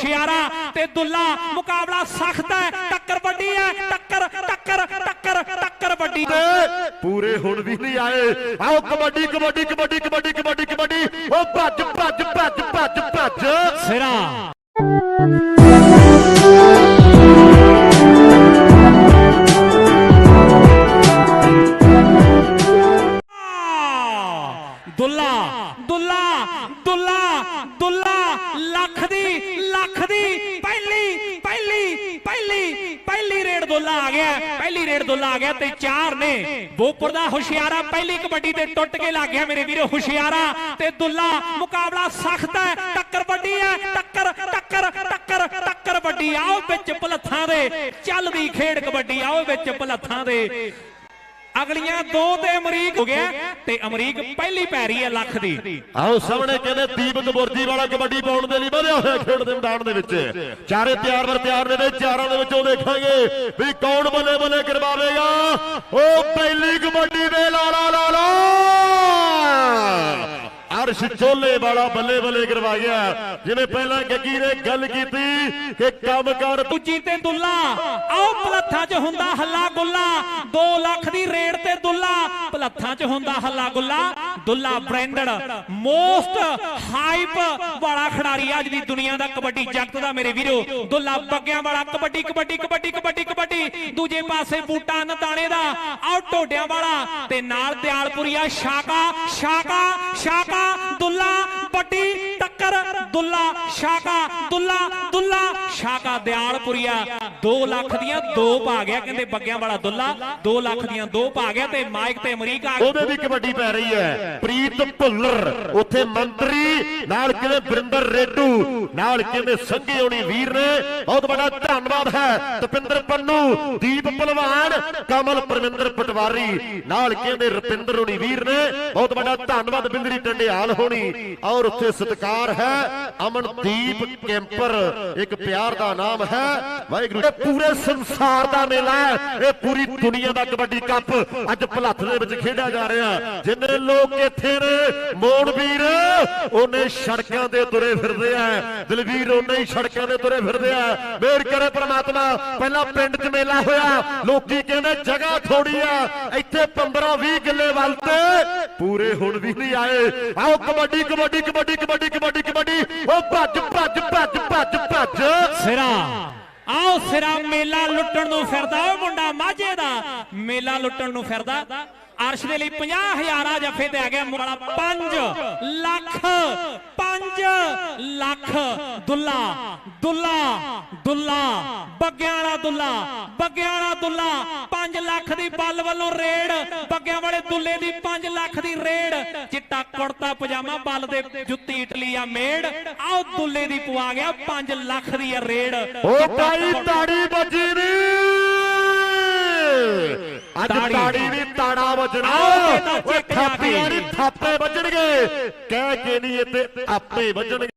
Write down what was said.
ਹੁਸ਼ਿਆਰਾ ਤੇ ਦੁੱਲਾ ਮੁਕਾਬਲਾ ਸਖਤ ਹੈ। ਟੱਕਰ ਵੱਡੀ ਹੈ। ਟੱਕਰ ਟੱਕਰ ਟੱਕਰ ਟੱਕਰ ਵੱਡੀ। ਤੇ ਪੂਰੇ ਹੁਣ ਵੀ ਨਹੀਂ ਆਏ। ਆਓ ਕਬੱਡੀ ਕਬੱਡੀ ਕਬੱਡੀ ਕਬੱਡੀ ਕਬੱਡੀ ਕਬੱਡੀ। ਉਹ ਭੱਜ ਭੱਜ ਭੱਜ ਭੱਜ ਭੱਜ। ਸਿਰਾ। ਦੁੱਲਾ ਦੁੱਲਾ ਦੁੱਲਾ ਦੁੱਲਾ ਲੱਖ ਦੀ ਲੱਖ ਦੀ ਪਹਿਲੀ ਪਹਿਲੀ ਪਹਿਲੀ ਪਹਿਲੀ ਰੇਡ ਦੁੱਲਾ ਆ ਗਿਆ, ਪਹਿਲੀ ਰੇਡ ਦੁੱਲਾ ਆ ਗਿਆ ਤੇ ਚਾਰ ਨੇ ਬੋਪੁਰ ਦਾ ਹੁਸ਼ਿਆਰਾ ਪਹਿਲੀ ਕਬੱਡੀ ਤੇ ਟੁੱਟ ਕੇ ਲੱਗ ਗਿਆ ਮੇਰੇ ਵੀਰੋ ਹੁਸ਼ਿਆਰਾ ਤੇ ਦੁੱਲਾ ਮੁਕਾਬਲਾ ਸਖਤ ਹੈ, ਟੱਕਰ ਵੱਡੀ ਹੈ, ਟੱਕਰ ਟੱਕਰ ਟੱਕਰ ਟੱਕਰ ਵੱਡੀ, ਆਓ ਵਿੱਚ ਭਲੱਥਾਂ ਦੇ, ਚੱਲਦੀ ਖੇਡ ਕਬੱਡੀ, ਆਓ ਵਿੱਚ ਭਲੱਥਾਂ ਦੇ। ਅਗਲੀਆਂ ਦੋ ਤੇ ਅਮਰੀਕ ਹੋ ਗਿਆ ਤੇ ਅਮਰੀਕ ਪਹਿਲੀ ਪੈ ਰਹੀ ਹੈ ਲੱਖ ਦੀ। ਆਓ ਸਾਹਮਣੇ ਕਹਿੰਦੇ ਦੀਪਕ ਬੁਰਜੀ ਵਾਲਾ ਕਬੱਡੀ ਪਾਉਣ ਦੇ ਲਈ ਵਧਿਆ ਹੋਇਆ ਖੇਡ ਦੇ ਮੈਦਾਨ ਦੇ ਵਿੱਚ। ਚਾਰੇ ਤਿਆਰ ਵਰ ਤਿਆਰ ਨੇ ਤੇ ਚਾਰਾਂ ਦੇ ਵਿੱਚੋਂ ਦੇਖਾਂਗੇ ਵੀ ਕੌਣ ਬੱਲੇ ਬੱਲੇ ਕਰਵਾਵੇਗਾ। ਉਹ ਪਹਿਲੀ ਕਬੱਡੀ ਦੇ ਲਾਲਾ ਲਾਲਾ ਅਰਸ਼ ਚੋਲੇ ਵਾਲਾ ਬੱਲੇ ਬੱਲੇ ਕਰਵਾਇਆ। ਜਿਵੇਂ ਪਹਿਲਾਂ ਗੱਗੀ ਨੇ ਗੱਲ ਕੀਤੀ ਕਿ ਕੰਮ ਕਰ ਦੂਜੀ ਤੇ ਦੁੱਲਾ। ਆਓ ਪਲੱਥਾਂ 'ਚ ਹੁੰਦਾ ਹੱਲਾ ਗੁੱਲਾ 2 ਲੱਖ ਦੀ ਰੇਡ ਤੇ ਦੁੱਲਾ। ਪਲੱਥਾਂ 'ਚ ਹੁੰਦਾ ਹੱਲਾ ਗੁੱਲਾ, ਦੁੱਲਾ ਬ੍ਰਾਂਡਡ, ਮੋਸਟ ਹਾਈਪ ਵਾਲਾ ਖਿਡਾਰੀ ਅੱਜ ਦੀ ਦੁਨੀਆ ਦਾ ਕਬੱਡੀ ਜਗਤ ਦਾ, ਮੇਰੇ ਵੀਰੋ। ਦੁੱਲਾ ਬੱਗਿਆਂ ਵਾਲਾ, ਕਬੱਡੀ ਕਬੱਡੀ ਕਬੱਡੀ ਕਬੱਡੀ ਕਬੱਡੀ। ਦੂਜੇ ਪਾਸੇ ਬੂਟਾ ਨਦਾਣੇ ਦਾ ਆਓ ਢੋਡਿਆਂ ਵਾਲਾ। ਤੇ ਨਾਲ ਦਿਆਲਪੁਰੀਆ, ਸ਼ਾਕਾ ਸ਼ਾਕਾ ਸ਼ਾਕਾ, ਦੁੱਲਾ ਵੱਡੀ ਟੱਕਰ ਦੁੱਲਾ ਸ਼ਾਕਾ ਦੁੱਲਾ ਦੁੱਲਾ ਸ਼ਾਕਾ ਦਿਆਲਪੁਰੀਆ। 2 ਲੱਖ ਦੀਆਂ ਦੋ ਪਾ ਗਿਆ, ਕਹਿੰਦੇ ਬੱਗਿਆਂ ਵਾਲਾ ਦੁੱਲਾ। 2 ਲੱਖ ਦੀਆਂ ਦੋ ਪਾ ਗਿਆ ਤੇ ਮਾਈਕ ਤੇ ਅਮਰੀਕਾ ਉਹਦੇ ਵੀ ਕਬੱਡੀ ਪੈ ਰਹੀ ਹੈ। ਪ੍ਰੀਤ ਭੁੱਲਰ, ਉੱਥੇ ਮੰਤਰੀ, ਨਾਲ ਕਹਿੰਦੇ ਬਰਿੰਦਰ ਰੇਡੂ, ਨਾਲ ਕਹਿੰਦੇ ਸੰਘੇ ਹੋਣੀ ਵੀਰ ਨੇ। ਬਹੁਤ ਬੜਾ ਧੰਨਵਾਦ ਹੈ। ਤਪਿੰਦਰ ਪੰਨੂ, ਦੀਪ ਭਲਵਾਨ, ਕਮਲ ਪਰਮਿੰਦਰ ਪਟਵਾਰੀ, ਨਾਲ ਕਹਿੰਦੇ ਰਪਿੰਦਰ ਹੋਣੀ ਵੀਰ ਨੇ। ਬਹੁਤ ਬੜਾ ਧੰਨਵਾਦ ਬਿੰਦਰੀ ਟੰਡਿਆਲ ਹੋਣੀ। ਔਰ ਉੱਥੇ ਸਤਿਕਾਰ ਹੈ ਅਮਨਦੀਪ ਕੈਂਪਰ। ਇੱਕ ਪਿਆਰ ਦਾ ਨਾਮ ਹੈ। ਵਾਹਿਗੁਰੂ ਇਹ ਪੂਰੇ ਸੰਸਾਰ ਦਾ ਮੇਲਾ ਹੈ। ਇਹ ਪੂਰੀ ਦੁਨੀਆ ਦਾ ਕਬੱਡੀ ਕੱਪ ਅੱਜ ਭਲੱਥ ਦੇ ਵਿੱਚ ਖੇਡਿਆ ਜਾ ਰਿਹਾ ਜਿੰਨੇ ਲੋਕ ਇੱਥੇ ਨੇ ਮੋੜ ਵੀਰ ਉਹਨੇ ਸੜਕਾਂ ਦੇ ਤੁਰੇ ਫਿਰਦੇ ਆ। ਦਲਵੀਰ, ਉਹਨੇ ਹੀ ਸੜਕਾਂ ਤੇ ਤੁਰੇ ਫਿਰਦੇ ਆ। ਮੇਰ ਕਰੇ ਪ੍ਰਮਾਤਮਾ। ਪਹਿਲਾਂ ਪਿੰਡ 'ਚ ਮੇਲਾ ਹੋਇਆ। ਲੋਕੀ ਕਹਿੰਦੇ ਜਗ੍ਹਾ ਥੋੜੀ ਆ। ਇੱਥੇ 15 20 ਕਿੱਲੇ ਵੱਲ ਤੇ ਪੂਰੇ ਹੁਣ ਵੀ ਨਹੀਂ ਆਏ। ਆਓ ਕਬੱਡੀ ਕਬੱਡੀ ਕਬੱਡੀ ਕਬੱਡੀ ਕਬੱਡੀ। ਕਬੱਡੀ। ਉਹ ਭੱਜ ਭੱਜ ਭੱਜ ਭੱਜ ਭੱਜ। ਸਿਰਾ, ਆਓ ਸਿਰਾ, ਮੇਲਾ ਲੁੱਟਣ ਨੂੰ ਫਿਰਦਾ ਉਹ ਮੁੰਡਾ ਮਾਝੇ ਦਾ। ਮੇਲਾ ਲੁੱਟਣ ਨੂੰ ਫਿਰਦਾ। ਅਰਸ਼ ਦੇ ਲਈ 50000 ਆ ਜੱਫੇ ਤੇ ਆ ਗਿਆ ਵਾਲਾ। 5 ਲੱਖ 5 ਲੱਖ। ਦੁੱਲਾ ਦੁੱਲਾ ਦੁੱਲਾ। ਬੱਗਿਆਂ ਵਾਲਾ ਦੁੱਲਾ, ਬੱਗਿਆਂ ਵਾਲਾ ਦੁੱਲਾ। 5 ਲੱਖ ਦੀ ਬੱਲ ਵੱਲੋਂ ਰੇਡ। ਬੱਗਿਆਂ ਵਾਲੇ ਦੁੱਲੇ ਦੀ 5 ਲੱਖ ਦੀ ਰੇਡ। ਚਿੱਟਾ ਕੁੜਤਾ, ਪਜਾਮਾ, ਬੱਲ ਦੇ ਜੁੱਤੀ ਇਟਲੀ ਆ ਮੇੜ ਆਓ ਦੁੱਲੇ ਦੀ ਪਵਾ ਗਿਆ 5 ਲੱਖ ਦੀ ਆ ਰੇਡ ਉਹ ਭਾਈ ਤਾੜੀ ਵੱਜੀ ਨੀ। ਅੱਜ ਤਾੜੀ। ਵੀ ਤਾੜਾ ਵੱਜਣਾ। ਓਏ। ਥਾਪੀਆਂ ਨਹੀਂ ਥਾਪੇ ਵੱਜਣਗੇ। ਕਹਿ ਕੇ ਨਹੀਂ ਤੇ ਆਪੇ ਵੱਜਣਗੇ।